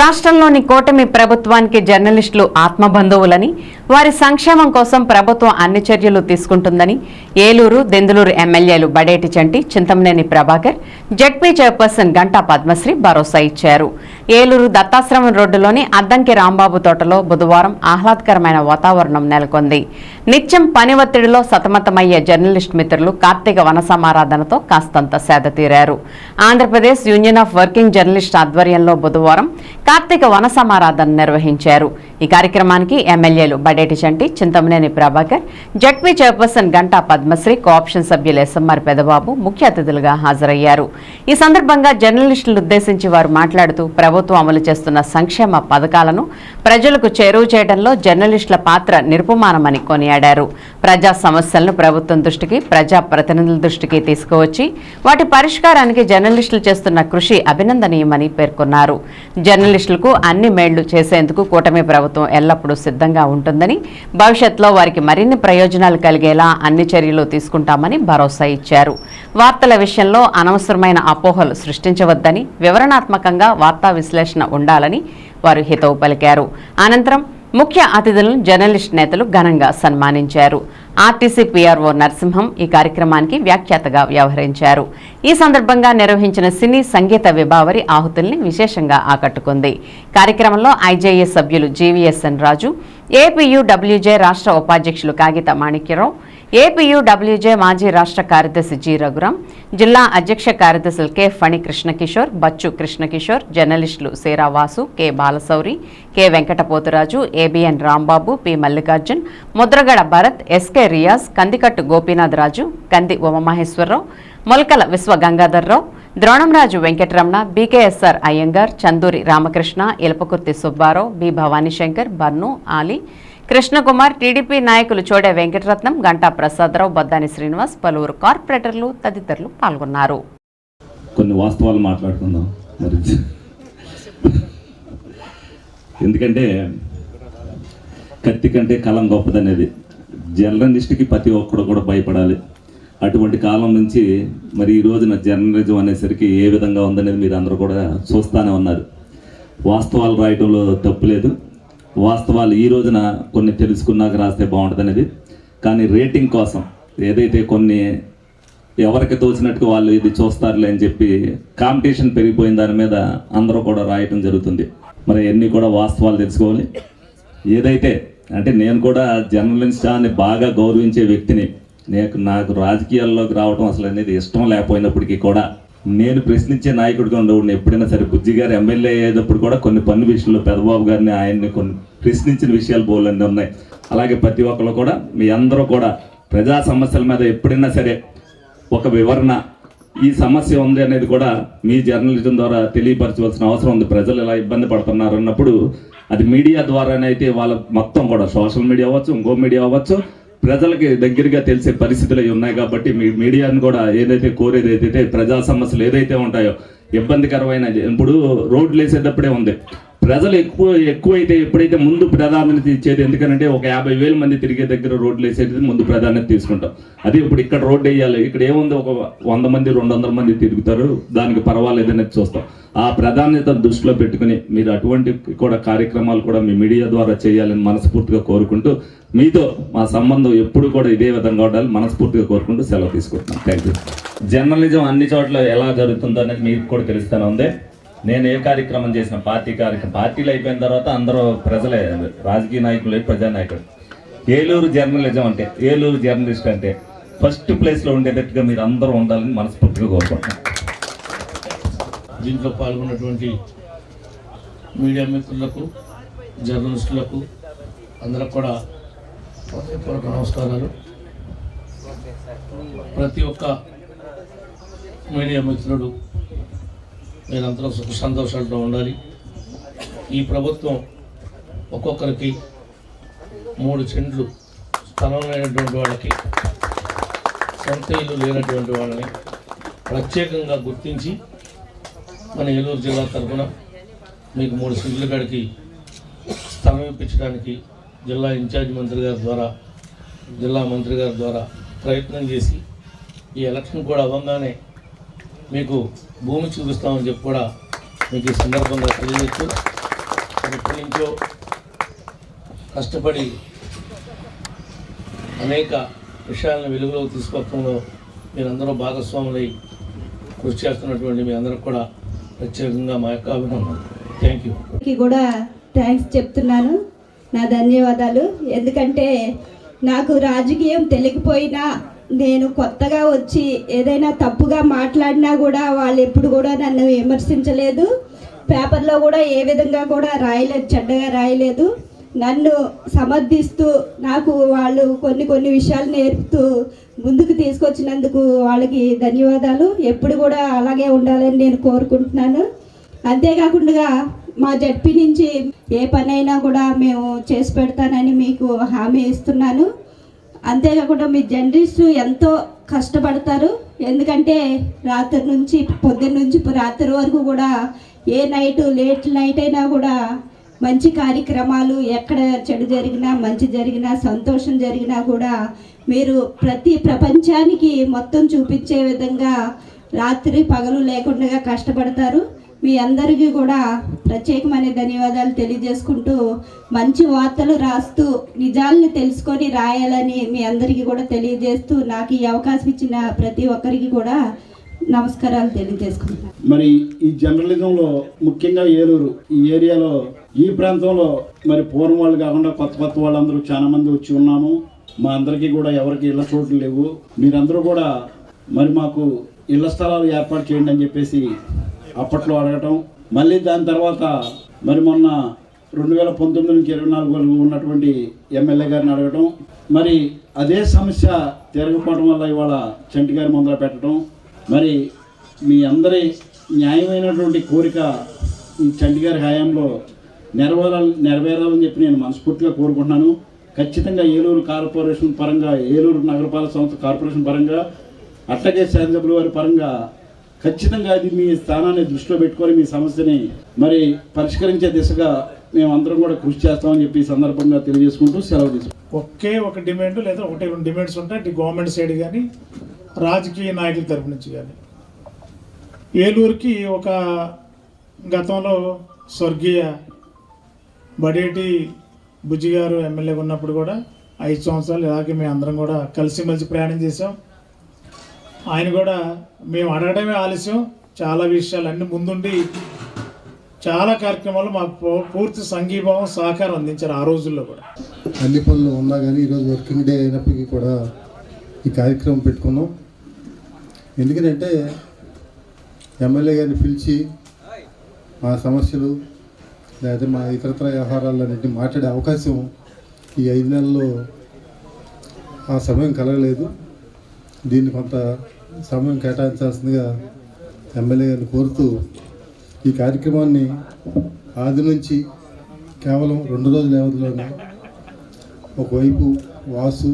రాష్ట్రంలోని కూటమి ప్రభుత్వానికి జర్నలిస్టులు ఆత్మబంధువులని వారి సంక్షేమం కోసం ప్రభుత్వం అన్ని చర్యలు తీసుకుంటుందని ఏలూరు దెందులూరు ఎమ్మెల్యేలు బడేటి చంటి చింతమనేని ప్రభాకర్ జడ్పీ చైర్పర్సన్ గంటా పద్మశ్రీ భరోసా ఇచ్చారు. ఏలూరు దత్తాశ్రమం రోడ్డులోని అద్దంకి రాంబాబు తోటలో బుధవారం ఆహ్లాదకరమైన వాతావరణం నెలకొంది. నిత్యం పని ఒత్తిడిలో సతమతమయ్యే జర్నలిస్ట్ మిత్రులు కార్తీక వన సమారాధనతో కాస్తంత సేద తీరారు. Andhra Pradesh union of working journalist ఆధ్వర్యంలో బుధవారం కార్తీక వన సమారాధన నిర్వహించారు. ఈ కార్యక్రమానికి ఎమ్మెల్యేలు Badeti Chanti Chintamaneni Prabhakar ZP chairperson Ganta Padmasri cooption సభ్యులు ఎస్ఎంఆర్ పెదబాబు ముఖ్య అతిథులుగా హాజరయ్యారు. ఈ సందర్భంగా జర్నలిస్టులను ఉద్దేశించి వారు మాట్లాడుతూ ప్రభుత్వం అమలు చేస్తున్న సంక్షేమ పథకాలను ప్రజలకు చేరువ చేయడంలో జర్నలిస్టుల పాత్ర నిరుపమానమని కొనియాడారు. ప్రజా సమస్యలను ప్రభుత్వం దృష్టికి ప్రజా ప్రతినిధుల దృష్టికి తీసుకువచ్చి వాటి పరిష్కారానికి జర్నలిస్టులు చేస్తున్న కృషి అభినందనీయమని పేర్కొన్నారు. జర్నలిస్టులకు అన్ని మేళ్ళు చేసేందుకు కూటమి ప్రభుత్వం ఎల్లప్పుడూ సిద్ధంగా ఉంటుందని భవిష్యత్తులో వారికి మరిన్ని ప్రయోజనాలు కలిగేలా అన్ని చర్యలు తీసుకుంటామని భరోసా ఇచ్చారు. వార్తల విషయంలో అనవసరమైన అపోహలు సృష్టించవద్దని వివరణాత్మకంగా వార్తా విశ్లేషణ ఉండాలని వారు హితవు పలికారు. అనంతరం ముఖ్య అతిథులను జర్నలిస్ట్ నేతలు ఘనంగా సన్మానించారు. ఆర్టీసీ పీఆర్ఓ నరసింహం ఈ కార్యక్రమానికి వ్యాఖ్యాతగా వ్యవహరించారు. ఈ సందర్భంగా నిర్వహించిన సినీ సంగీత విభావరి ఆహుతుల్ని విశేషంగా ఆకట్టుకుంది. కార్యక్రమంలో ఐజేఏ సభ్యులు జీవీఎస్ఎన్ రాజు ఏపీయూడబ్ల్యూజే రాష్ట్ర ఉపాధ్యక్షులు కాగిత మాణిక్యరావు ఏపీయూడబ్ల్యూజే మాజీ రాష్ట్ర కార్యదర్శి జి రఘురాం జిల్లా అధ్యక్ష కార్యదర్శులు కె ఫణి కృష్ణకిషోర్ బచ్చు కృష్ణకిషోర్ జర్నలిస్టులు Seravasu K Balasouri K Venkatapoturaju ABN Rambabu P Mallikarjun Mudragada Bharat SK Riyaz Kandikattu Gopinath Raju Kandi Umamaheswararao Molakala Viswa Gangadharrao Dronamraju Venkataramana BKSR Iyengar Chanduri Ramakrishna Ilapakurthi Subbarao B Bhavanishankar Barnu Ali Krishnakumar TDP నాయకులు చోడే వెంకటరత్నం గంటా ప్రసాదరావు బద్దాని శ్రీనివాస్ పలువురు కార్పొరేటర్లు తదితరులు పాల్గొన్నారు. కొన్ని వాస్తవాలు మాట్లాడుకుందాం. మరి ఎందుకంటే కత్తి కంటే కలం గొప్పదనేది. జర్నలిస్ట్కి ప్రతి ఒక్కడు కూడా భయపడాలి. అటువంటి కాలం నుంచి మరి ఈ రోజున జర్నలిజం అనేసరికి ఏ విధంగా ఉందనేది మీరు అందరూ కూడా చూస్తూనే ఉన్నారు. వాస్తవాలు రాయటంలో తప్పులేదు వాస్తవాలు ఈ రోజున కొన్ని తెలుసుకున్నాక రాస్తే బాగుంటుంది అనేది కానీ రేటింగ్ కోసం ఏదైతే కొన్ని ఎవరికి తోచినట్టుగా వాళ్ళు ఇది చూస్తారులే అని చెప్పి కాంపిటీషన్ పెరిగిపోయిన దాని మీద అందరూ కూడా రాయటం జరుగుతుంది. మరి ఎన్ని కూడా వాస్తవాలు తెలుసుకోవాలి. ఏదైతే అంటే నేను కూడా జర్నలిస్టాన్ని బాగా గౌరవించే వ్యక్తిని నేను నాకు రాజకీయాల్లోకి రావడం అసలు అనేది ఇష్టం లేకపోయినప్పటికీ కూడా నేను ప్రశ్నించే నాయకుడిగా ఉండేవాడిని ఎప్పుడైనా సరే బుజ్జి గారు ఎమ్మెల్యే అయ్యేటప్పుడు కూడా కొన్ని పన్ను విషయంలో పెదబాబు గారిని ఆయన్ని కొన్ని ప్రశ్నించిన విషయాలు బోలన్నీ ఉన్నాయి. అలాగే ప్రతి ఒక్కరు కూడా మీ అందరూ కూడా ప్రజా సమస్యల మీద ఎప్పుడైనా సరే ఒక వివరణ ఈ సమస్య ఉంది అనేది కూడా మీ జర్నలిజం ద్వారా తెలియపరచవలసిన అవసరం ఉంది. ప్రజలు ఇలా ఇబ్బంది పడుతున్నారు అన్నప్పుడు అది మీడియా ద్వారానైతే వాళ్ళ మొత్తం కూడా సోషల్ మీడియా అవ్వచ్చు ఇంకో మీడియా అవ్వచ్చు. ప్రజలకి దగ్గరగా తెలిసే పరిస్థితులు అవి ఉన్నాయి కాబట్టి మీ మీడియాను కూడా ఏదైతే కోరేది ఏదైతే ప్రజా సమస్యలు ఏదైతే ఉంటాయో ఇబ్బందికరమైన ఇప్పుడు రోడ్లు వేసేటప్పుడే ఉంది. ప్రజలు ఎక్కువ ఎక్కువైతే ఎప్పుడైతే ముందు ప్రాధాన్యత ఇచ్చేది ఎందుకంటే ఒక యాభై వేల మంది తిరిగే దగ్గర రోడ్లు వేసేది ముందు ప్రాధాన్యత తీసుకుంటాం. అదే ఇప్పుడు ఇక్కడ రోడ్డు వేయాలి. ఇక్కడ ఏముంది? ఒక వంద మంది రెండు వందల మంది తిరుగుతారు. దానికి పర్వాలేదని చూస్తాం. ఆ ప్రాధాన్యత దృష్టిలో పెట్టుకుని మీరు అటువంటి కూడా కార్యక్రమాలు కూడా మీ మీడియా ద్వారా చేయాలని మనస్ఫూర్తిగా కోరుకుంటూ మీతో మా సంబంధం ఎప్పుడు కూడా ఇదే విధంగా ఉండాలి మనస్ఫూర్తిగా కోరుకుంటూ సెలవు తీసుకుంటున్నాం. థ్యాంక్ యూ జర్నలిజం అన్ని చోట్ల ఎలా జరుగుతుందో అనేది మీకు కూడా తెలుస్తూనే ఉంది. నేను ఏ కార్యక్రమం చేసిన పార్టీ కార్యక్రమం పార్టీలు అయిపోయిన తర్వాత అందరూ ప్రజలే రాజకీయ నాయకులు ప్రజానాయకులు ఏలూరు జర్నలిజం అంటే ఏలూరు జర్నలిస్ట్ అంటే ఫస్ట్ ప్లేస్లో ఉండేటట్టుగా మీరు అందరూ ఉండాలని మనస్ఫూర్తిగా కోరుకుంటున్నాను. దీంట్లో పాల్గొన్నటువంటి మీడియా మిత్రులకు జర్నలిస్టులకు అందరికి కూడా హృదయపూర్వక నమస్కారాలు. ప్రతి ఒక్క మీడియా మిత్రుడు మీరందరూ సుఖ సంతోషాలతో ఉండాలి. ఈ ప్రభుత్వం ఒక్కొక్కరికి మూడు చెండ్లు స్థలం లేనటువంటి వాళ్ళకి సొంత ఇల్లు లేనటువంటి వాళ్ళని ప్రత్యేకంగా గుర్తించి మన ఏలూరు జిల్లా తరఫున మీకు మూడు సిగ్గుల కాడికి స్థలం ఇప్పించడానికి జిల్లా ఇన్ఛార్జ్ మంత్రి గారి ద్వారా జిల్లా మంత్రి గారి ద్వారా ప్రయత్నం చేసి ఈ ఎలక్షన్ కూడా అవ్వగానే మీకు భూమి చూపిస్తామని చెప్పి కూడా మీకు ఈ సందర్భంగా తెలియజేస్తూ ఎప్పటి నుంచో కష్టపడి అనేక విషయాలను వెలుగులోకి తీసుకోవడంలో మీరందరూ భాగస్వాములై కృషి చేస్తున్నటువంటి మీ అందరికి కూడా ప్రత్యేకంగా మా యొక్క అభినందన థ్యాంక్ యూ కూడా థ్యాంక్స్ చెప్తున్నాను. నా ధన్యవాదాలు. ఎందుకంటే నాకు రాజకీయం తెలియకపోయినా నేను కొత్తగా వచ్చి ఏదైనా తప్పుగా మాట్లాడినా కూడా వాళ్ళు ఎప్పుడు కూడా నన్ను విమర్శించలేదు. పేపర్లో కూడా ఏ విధంగా కూడా రాయలేదు చెడ్డగా రాయలేదు. నన్ను సమర్థిస్తూ నాకు వాళ్ళు కొన్ని కొన్ని విషయాలు నేర్పుతూ ముందుకు తీసుకొచ్చినందుకు వాళ్ళకి ధన్యవాదాలు. ఎప్పుడు కూడా అలాగే ఉండాలని నేను కోరుకుంటున్నాను. అంతేకాకుండా మా జడ్పీ నుంచి ఏ పనైనా కూడా మేము చేసి పెడతానని మీకు హామీ ఇస్తున్నాను. అంతేకాకుండా మీ జర్నలిస్టు ఎంతో కష్టపడతారు. ఎందుకంటే రాత్రి నుంచి పొద్దున్న నుంచి రాత్రి వరకు కూడా ఏ నైట్ లేట్ నైట్ అయినా కూడా మంచి కార్యక్రమాలు ఎక్కడ చెడు జరిగినా మంచి జరిగినా సంతోషం జరిగినా కూడా మీరు ప్రతి ప్రపంచానికి మొత్తం చూపించే విధంగా రాత్రి పగలు లేకుండా కష్టపడతారు. మీ అందరికీ కూడా ప్రత్యేకమైన ధన్యవాదాలు తెలియజేసుకుంటూ మంచి వార్తలు రాస్తూ నిజాలను తెలుసుకొని రాయాలని మీ అందరికీ కూడా తెలియజేస్తూ నాకు ఈ అవకాశం ఇచ్చిన ప్రతి ఒక్కరికి కూడా నమస్కారాలు తెలియజేసుకుంటున్నాను. మరి ఈ జర్నలిజంలో ముఖ్యంగా ఏలూరు ఈ ఏరియాలో ఈ ప్రాంతంలో మరి పూర్వం వాళ్ళు కాకుండా కొత్త కొత్త వాళ్ళందరూ చాలా మంది వచ్చి ఉన్నాము. మా అందరికీ కూడా ఎవరికి ఇళ్ళ చోట్లు లేవు. మీరందరూ కూడా మరి మాకు ఇళ్ళ స్థలాలు ఏర్పాటు చేయండి అని చెప్పేసి అప్పట్లో అడగటం మళ్ళీ దాని తర్వాత మరి మొన్న రెండు వేల పంతొమ్మిది నుంచి ఇరవై నాలుగు వరకు ఉన్నటువంటి ఎమ్మెల్యే గారిని అడగటం మరి అదే సమస్య తిరగపోవడం వల్ల ఇవాళ చంటి గారి ముందర పెట్టడం మరి మీ అందరి న్యాయమైనటువంటి కోరిక ఈ చంటి గారి హయాంలో నెరవేరాలి నెరవేరాలని చెప్పి నేను మనస్ఫూర్తిగా కోరుకుంటున్నాను. ఖచ్చితంగా ఏలూరు కార్పొరేషన్ పరంగా ఏలూరు నగరపాలక సంస్థ కార్పొరేషన్ పరంగా అట్లాగే శాసనసభ్యుల వారి పరంగా ఖచ్చితంగా అది మీ స్థానాన్ని దృష్టిలో పెట్టుకొని మీ సమస్యని మరి పరిష్కరించే దిశగా మేమందరం కూడా కృషి చేస్తామని చెప్పి సందర్భంగా తెలియజేసుకుంటూ సెలవు తీసుకుంటాం ఒకే ఒక డిమాండ్ లేదా ఒకటి రెండు డిమాండ్స్ ఉంటాయి. గవర్నమెంట్ సైడ్ కానీ రాజకీయ నాయకుల తరపు నుంచి కానీ ఏలూరుకి ఒక గతంలో స్వర్గీయ బడేటి బుజ్జిగారు ఎమ్మెల్యేగా ఉన్నప్పుడు కూడా ఐదు సంవత్సరాలు ఇలాగే మేము అందరం కూడా కలిసిమెలిసి ప్రయాణం చేసాం ఆయన కూడా మేము అడగడమే ఆలస్యం. చాలా విషయాలు అన్ని ముందుండి చాలా కార్యక్రమాలు మాకు పూర్తి సంఘీభావం సహకారం అందించారు ఆ రోజుల్లో కూడా. అన్ని పనులు ఉన్నా కానీ ఈరోజు వర్కింగ్ డే అయినప్పటికీ కూడా ఈ కార్యక్రమం పెట్టుకున్నాం. ఎందుకంటే ఎమ్మెల్యే గారిని పిలిచి మా సమస్యలు లేదా మా ఇతరత్ర వ్యవహారాలన్నింటినీ మాట్లాడే అవకాశం ఈ ఐదు నెలల్లో ఆ సమయం కలగలేదు. దీన్ని కొంత సమయం కేటాయించాల్సిందిగా ఎమ్మెల్యే గారిని కోరుతూ ఈ కార్యక్రమాన్ని ఆది నుంచి కేవలం రెండు రోజుల వ్యవధిలోనే ఒకవైపు వాసు